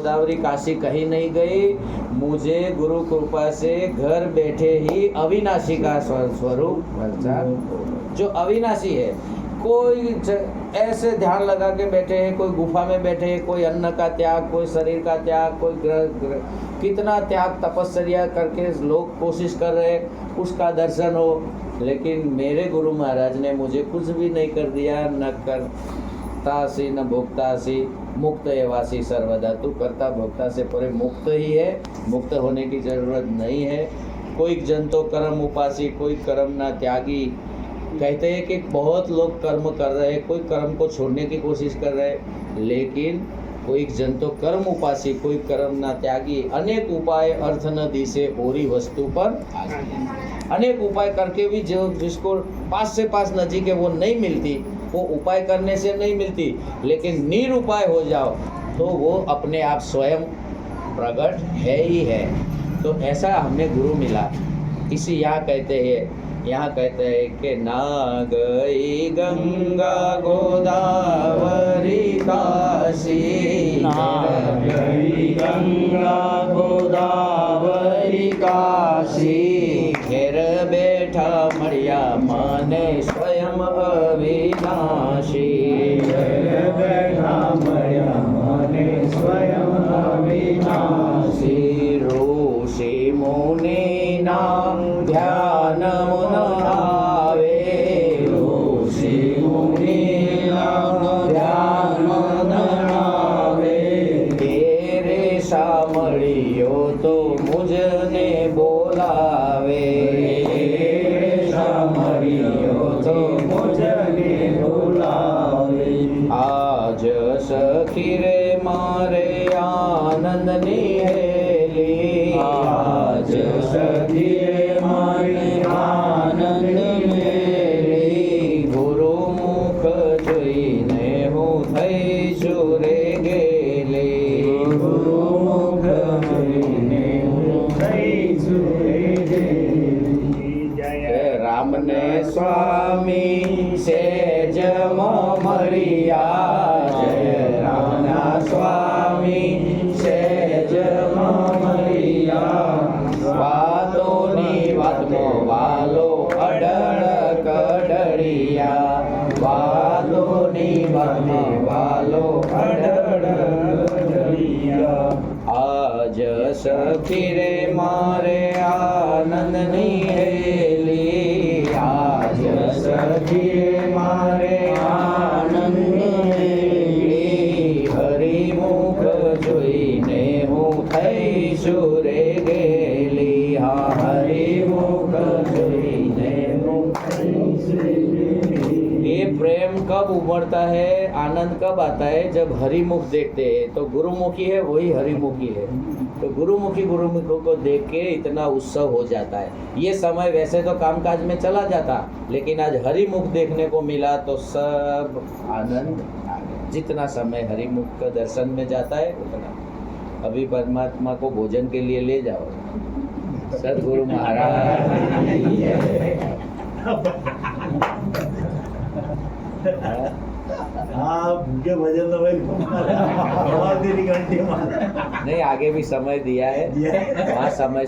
गोदावरी काशी कहीं नहीं गई। मुझे गुरु कृपा से घर बैठे ही अविनाशी का स्वरूप जो अविनाशी है, कोई ऐसे ध्यान लगा के बैठे हैं, कोई गुफा में बैठे हैं, कोई अन्न का त्याग, कोई शरीर का त्याग, कोई ग्रह ग्रह कितना त्याग तपस्या करके लोग कोशिश कर रहे हैं, उसका दर्शन हो। लेकिन मेरे गुरु महाराज ने मुझे कुछ भी नहीं कर दिया, न करता सी, न भोगता सी। मुक्त एवासी सर्वदा, तू करता भोगता से पूरे मुक्त ही है। मुक्त होने की ज़रूरत नहीं है। कोई जन तो कर्म उपासी, कोई कर्म ना त्यागी। कहते हैं कि बहुत लोग कर्म कर रहे हैं, कोई कर्म को छोड़ने की कोशिश कर रहे हैं, लेकिन कोई जन तो कर्म उपासी, कोई कर्म ना त्यागी। अनेक उपाय अर्थ न दिसे ओरी वस्तु पर अनेक उपाय करके भी जो जिसको पास से पास नजीक है, वो नहीं मिलती। वो उपाय करने से नहीं मिलती लेकिन निरुपाय हो जाओ तो वो अपने आप स्वयं प्रकट है ही है। तो ऐसा हमें गुरु मिला। इसी यहाँ कहते हैं यहाँ कहते हैं कि ना गई गंगा गोदावरी काशी। ना गई गंगा गोदावरी काशी। घेर बैठा मरिया माने अविनाशी जय बैठा मया આખીરે મારે આનંદની હેલી આજ સખીરે મારે આનંદ મેલી ગુરુ મુખ જોઈને હું થઈ છું રે ગેલી. ગુરુ મુખ જોઈને હું થઈ છું રે ગેલી. જય રામને સ્વામી સેજ મરિયા સેજ મરિયા વાતોની વાતનો વાતોની વાલો અડળ કડડિયા આજ સખી રે મારે આનંદની હેલી જોઈને હું થઈ સુરે ગેલી હા હરિમુખ જોઈને હું થઈ સુરે ગેલી. ये प्रेम कब उमड़ता है आनंद कब आता है जब हरिमुख देखते हैं तो गुरुमुखी है वही हरिमुखी है तो गुरुमुखी गुरुमुखों को देख के इतना उत्सव हो जाता है ये समय वैसे तो कामकाज में चला जाता लेकिन आज हरिमुख देखने को मिला तो सब आनंद आ गया जितना समय हरिमुख का दर्शन में जाता है उतना। अभी परमात्मा को भोजन के लिए ले जाओ। सदगुरु महाराज। हाँ भजन तो नहीं आगे भी समय दिया है। दिया है। वहाँ समय